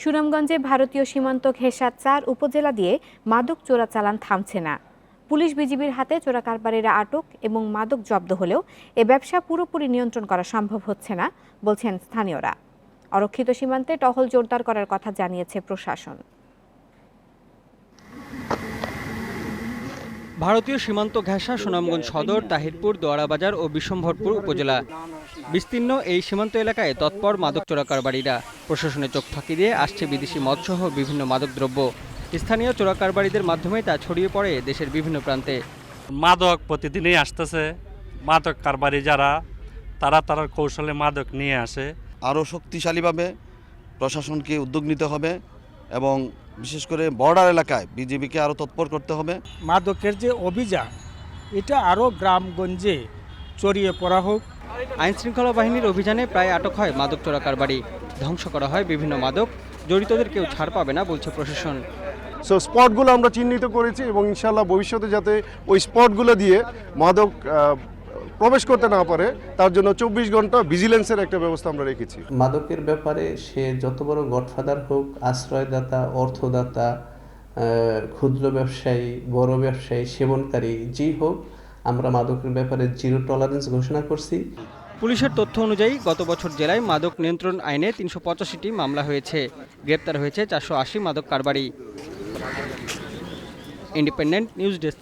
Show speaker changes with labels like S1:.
S1: সুনামগঞ্জে ভারতীয় সীমান্ত ঘেঁষা চার উপজেলা দিয়ে মাদক চোরাচালান থামছে না। পুলিশ বিজিবির হাতে চোরা কারবারিরা আটক এবং মাদক জব্দ হলেও এ ব্যবসা পুরোপুরি নিয়ন্ত্রণ করা সম্ভব হচ্ছে না, বলছেন স্থানীয়রা। অরক্ষিত সীমান্তে টহল জোরদার করার কথা জানিয়েছে প্রশাসন।
S2: ভারতীয় সীমান্ত ঘেঁষা সুনামগঞ্জ সদর তাহিরপুর দোয়ারাবাজার ও বিশ্বম্ভরপুর উপজেলা। বিস্তীর্ণ এই সীমান্ত এলাকায় তৎপর মাদক চোরাকারবারীরা প্রশাসনের চোখ ফাঁকি দিয়ে আসছে বিদেশি মদসহ বিভিন্ন মাদকদ্রব্য। স্থানীয় চোরাকারবারীদের মাধ্যমে তা ছড়িয়ে পড়ে দেশের বিভিন্ন প্রান্তে।
S3: মাদক প্রতিদিনই আসতেছে। মাদক কারবারি যারা তারা তারার কৌশলে মাদক নিয়ে আসে।
S4: আরও শক্তিশালীভাবে প্রশাসনকে উদ্যোগ নিতে হবে এবং বিশেষ করে বর্ডার এলাকায় বিজেপিকে আরও তৎপর করতে হবে।
S5: মাদকের যে অভিযান এটা আরও গ্রামগঞ্জে চড়িয়ে পড়া হোক।
S2: আইন শৃঙ্খলা বাহিনীর অভিযানে প্রায় আটক হয় মাদক চোরাকারবারি ধ্বংস করা হয় বিভিন্ন মাদক। জড়িতদের কেউ ছাড় পাবে না বলছে প্রশাসন।
S6: সো স্পটগুলো আমরা চিহ্নিত করেছি এবং ইনশাল্লাহ ভবিষ্যতে যাতে ওই স্পটগুলো দিয়ে মাদক প্রবেশ করতে না পারে তার জন্য চব্বিশ ঘণ্টা ভিজিলেন্সের একটা ব্যবস্থা আমরা রেখেছি।
S7: মাদকের ব্যাপারে সে যত বড় গডফাদার হোক আশ্রয়দাতা অর্থদাতা ক্ষুদ্র ব্যবসায়ী বড় ব্যবসায়ী সেবনকারী যেই হোক আমরা মাদকের ব্যাপারে জিরো টলারেন্স ঘোষণা করছি।
S2: পুলিশের তথ্য অনুযায়ী গত বছর জেলায় মাদক নিয়ন্ত্রণ আইনে তিনশো পঁচাশিটি মামলা হয়েছে। গ্রেপ্তার হয়েছে চারশো আশি মাদক কারবারি। Independent news desk